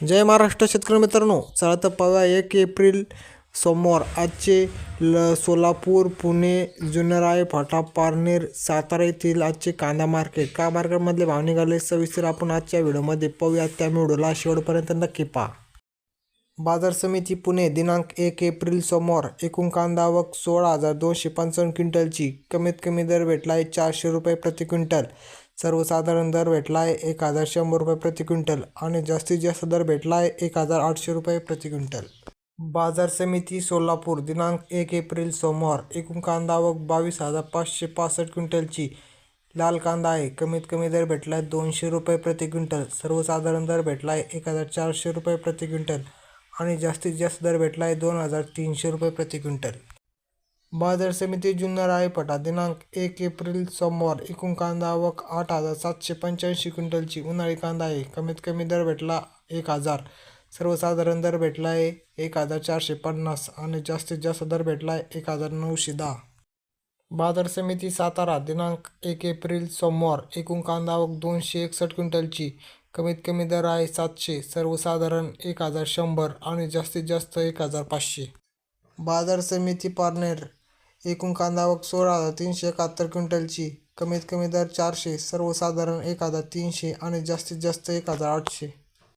जय महाराष्ट्र शेतकरी मित्रांनो. चला तर पाहूया एक एप्रिल सोमवार. आजचे ल सोलापूर पुणे जुनराय फाटा पारनेर सातारा येथील आजचे कांदा मार्केट. का मार्केटमधले भाव निघाले सविस्तर आपण आजच्या व्हिडिओमध्ये पाहूया. त्या व्हिडिओला शेवटपर्यंत नक्की पहा. बाजार समिती पुणे दिनांक एक एप्रिल सोमवार. एकूण कांदा आवक सोळा हजार दोनशे पंचावन्न क्विंटलची. कमीत कमी दर भेटला आहे चारशे रुपये प्रति क्विंटल. सर्वसाधारण दर भेटला आहे एक हजार शंभर रुपये प्रति क्विंटल आणि जास्तीत जास्त दर भेटला आहे एक हजार आठशे रुपये प्रति क्विंटल. बाजार समिती सोलापूर दिनांक एक एप्रिल सोमवार एकूण कांदा आवक बावीस हजार पाचशे पासष्ट क्विंटलची. लाल कांदा आहे कमीत कमी दर भेटला आहे दोनशे रुपये प्रति क्विंटल. सर्वसाधारण दर भेटला आहे एक हजार चारशे रुपये प्रति क्विंटल आणि जास्तीत जास्त दर भेटला आहे दोन हजार तीनशे रुपये प्रति क्विंटल. बाजार समिती जुन्नर रायपटा दिनांक एक एप्रिल सोमवार. एकूण कांदा आवक आठ हजार सातशे पंच्याऐंशी क्विंटलची उन्हाळी कांदा आहे. कमीत कमी दर भेटला एक हजार. सर्वसाधारण दर भेटला आहे एक हजार चारशे पन्नास आणि जास्तीत जास्त दर भेटला आहे एक हजार नऊशे दहा. बाजार समिती सातारा दिनांक एक एप्रिल सोमवार. एकूण कांदा आवक दोनशे एकसष्ट क्विंटलची. कमीत कमी दर आहे सातशे. सर्वसाधारण एक हजार शंभर आणि जास्तीत जास्त एक हजार पाचशे. बाजार समिती पारनेर एकूण कांदा आवक सोळा हजार तीनशे एकाहत्तर क्विंटलची. कमीत कमी दर चारशे सर्वसाधारण एक हजार तीनशे आणि जास्तीत जास्त एक हजार आठशे.